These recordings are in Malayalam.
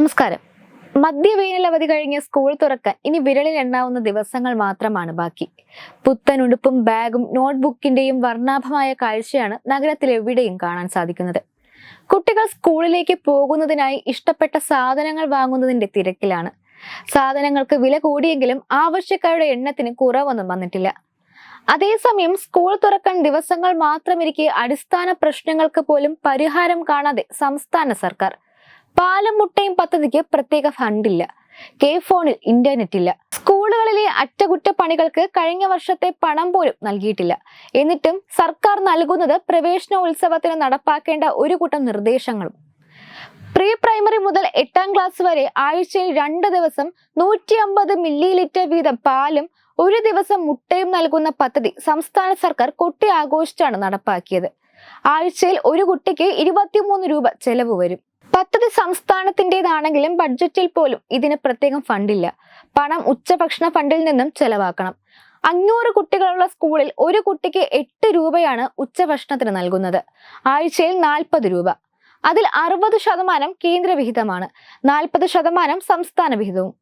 നമസ്കാരം. മധ്യവേനൽ അവധി കഴിഞ്ഞ് സ്കൂൾ തുറക്കാൻ ഇനി വിരളിൽ എണ്ണാവുന്ന ദിവസങ്ങൾ മാത്രമാണ് ബാക്കി. പുത്തൻ ഉടുപ്പും ബാഗും നോട്ട്ബുക്കിന്റെയും വർണാഭമായ കാഴ്ചയാണ് നഗരത്തിലെവിടെയും കാണാൻ സാധിക്കുന്നത്. കുട്ടികൾ സ്കൂളിലേക്ക് പോകുന്നതിനായി ഇഷ്ടപ്പെട്ട സാധനങ്ങൾ വാങ്ങുന്നതിന്റെ തിരക്കിലാണ്. സാധനങ്ങൾക്ക് വില കൂടിയെങ്കിലും ആവശ്യക്കാരുടെ എണ്ണത്തിന് കുറവൊന്നും വന്നിട്ടില്ല. അതേസമയം സ്കൂൾ തുറക്കാൻ ദിവസങ്ങൾ മാത്രമിരിക്കെ അടിസ്ഥാന പ്രശ്നങ്ങൾക്ക് പോലും പരിഹാരം കാണാതെ സംസ്ഥാന സർക്കാർ പാലും മുട്ടയും പദ്ധതിക്ക് പ്രത്യേക ഫണ്ടില്ല കെ ഫോണിൽ ഇന്റർനെറ്റ് ഇല്ല. സ്കൂളുകളിലെ അറ്റകുറ്റപ്പണികൾക്ക് കഴിഞ്ഞ വർഷത്തെ പണം പോലും നൽകിയിട്ടില്ല. എന്നിട്ടും സർക്കാർ നൽകുന്നത് പ്രവേശനോത്സവത്തിന് നടപ്പാക്കേണ്ട ഒരു കൂട്ടം നിർദ്ദേശങ്ങളും. പ്രീ പ്രൈമറി മുതൽ എട്ടാം ക്ലാസ് വരെ ആഴ്ചയിൽ രണ്ട് ദിവസം നൂറ്റി അമ്പത് മില്ലി ലിറ്റർ വീതം പാലും ഒരു ദിവസം മുട്ടയും നൽകുന്ന പദ്ധതി സംസ്ഥാന സർക്കാർ കൊട്ടി ആഘോഷിച്ചാണ് നടപ്പാക്കിയത്. ആഴ്ചയിൽ ഒരു കുട്ടിക്ക് ഇരുപത്തിമൂന്ന് രൂപ ചെലവ് വരും. പദ്ധതി സംസ്ഥാനത്തിന്റെതാണെങ്കിലും ബഡ്ജറ്റിൽ പോലും ഇതിന് പ്രത്യേകം ഫണ്ടില്ല. പണം ഉച്ചഭക്ഷണ ഫണ്ടിൽ നിന്നും ചെലവാക്കണം. അഞ്ഞൂറ് കുട്ടികളുള്ള സ്കൂളിൽ ഒരു കുട്ടിക്ക് എട്ട് രൂപയാണ് ഉച്ചഭക്ഷണത്തിന് നൽകുന്നത്. ആഴ്ചയിൽ നാൽപ്പത് രൂപ. അതിൽ അറുപത് ശതമാനം കേന്ദ്രവിഹിതമാണ്. നാൽപ്പത് ശതമാനം സംസ്ഥാന വിഹിതവും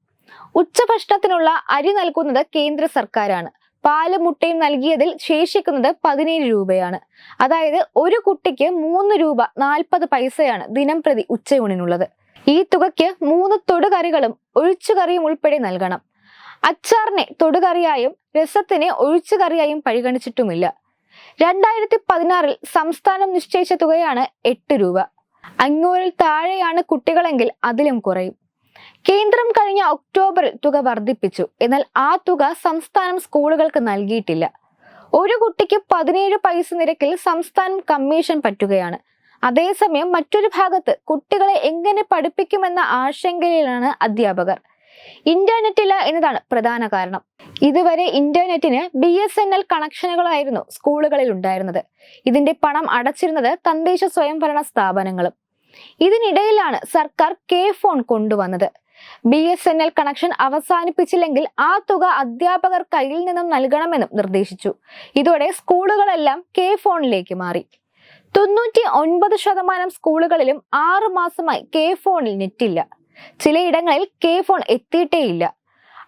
ഉച്ചഭക്ഷണത്തിനുള്ള അരി നൽകുന്നത് കേന്ദ്ര സർക്കാരാണ്. പാലും മുട്ടയും നൽകിയതിൽ ശേഷിക്കുന്നത് പതിനേഴ് രൂപയാണ്. അതായത് ഒരു കുട്ടിക്ക് മൂന്ന് രൂപ നാൽപ്പത് പൈസയാണ് ദിനം പ്രതി ഉച്ചയൂണിനുള്ളത്. ഈ തുകയ്ക്ക് മൂന്ന് തൊടുകറികളും ഒഴിച്ചുകറിയും ഉൾപ്പെടെ നൽകണം. അച്ചാറിനെ തൊടുകറിയായും രസത്തിനെ ഒഴിച്ചുകറിയായും പരിഗണിച്ചിട്ടുമില്ല. രണ്ടായിരത്തി പതിനാറിൽ സംസ്ഥാനം നിശ്ചയിച്ച തുകയാണ് എട്ട് രൂപ. അഞ്ഞൂറിൽ താഴെയാണ് കുട്ടികളെങ്കിൽ അതിലും കുറയും. കേന്ദ്രം കഴിഞ്ഞ ഒക്ടോബറിൽ തുക വർദ്ധിപ്പിച്ചു. എന്നാൽ ആ തുക സംസ്ഥാനം സ്കൂളുകൾക്ക് നൽകിയിട്ടില്ല. ഒരു കുട്ടിക്ക് പതിനേഴ് പൈസ നിരക്കിൽ സംസ്ഥാനം കമ്മീഷൻ പറ്റുകയാണ്. അതേസമയം മറ്റൊരു ഭാഗത്ത് കുട്ടികളെ എങ്ങനെ പഠിപ്പിക്കുമെന്ന ആശങ്കയിലാണ് അധ്യാപകർ. ഇന്റർനെറ്റ് ഇല്ല എന്നതാണ് പ്രധാന കാരണം. ഇതുവരെ ഇന്റർനെറ്റിന് ബി എസ് എൻ എൽ കണക്ഷനുകളായിരുന്നു സ്കൂളുകളിൽ ഉണ്ടായിരുന്നത്. ഇതിന്റെ പണം അടച്ചിരുന്നത് തദ്ദേശ സ്വയംഭരണ സ്ഥാപനങ്ങളും. ഇതിനിടയിലാണ് സർക്കാർ കെ ഫോൺ കൊണ്ടുവന്നത്. B S N L connection അവസാനിപ്പിച്ചില്ലെങ്കിൽ ആ തുക അധ്യാപകർ കയ്യിൽ നിന്നും നൽകണമെന്നും നിർദ്ദേശിച്ചു. ഇതോടെ സ്കൂളുകളെല്ലാം കെ ഫോണിലേക്ക് മാറി. തൊണ്ണൂറ്റി ഒൻപത് ശതമാനം സ്കൂളുകളിലും ആറു മാസമായി കെ ഫോണിൽ നെറ്റില്ല. ചിലയിടങ്ങളിൽ കെ ഫോൺ എത്തിയിട്ടേയില്ല.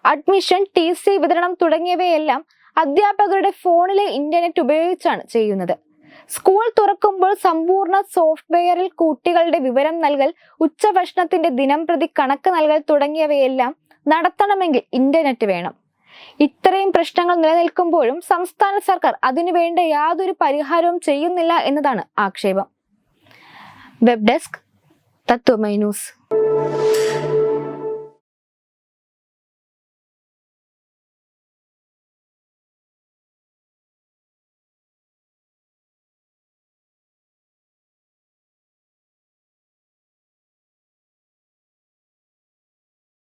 അഡ്മിഷൻ ടി സി വിതരണം തുടങ്ങിയവയെല്ലാം അധ്യാപകരുടെ ഫോണിലെ ഇന്റർനെറ്റ് ഉപയോഗിച്ചാണ് ചെയ്യുന്നത്. സ്കൂൾ തുറക്കുമ്പോൾ സമ്പൂർണ സോഫ്റ്റ്വെയറിൽ കുട്ടികളുടെ വിവരം നൽകൽ ഉച്ചഭക്ഷണത്തിന്റെ ദിനം പ്രതി കണക്ക് നൽകൽ തുടങ്ങിയവയെല്ലാം നടത്തണമെങ്കിൽ ഇന്റർനെറ്റ് വേണം. ഇത്രയും പ്രശ്നങ്ങൾ നിലനിൽക്കുമ്പോഴും സംസ്ഥാന സർക്കാർ അതിനുവേണ്ട യാതൊരു പരിഹാരവും ചെയ്യുന്നില്ല എന്നതാണ് ആക്ഷേപം. Web desk Tattvamayi news.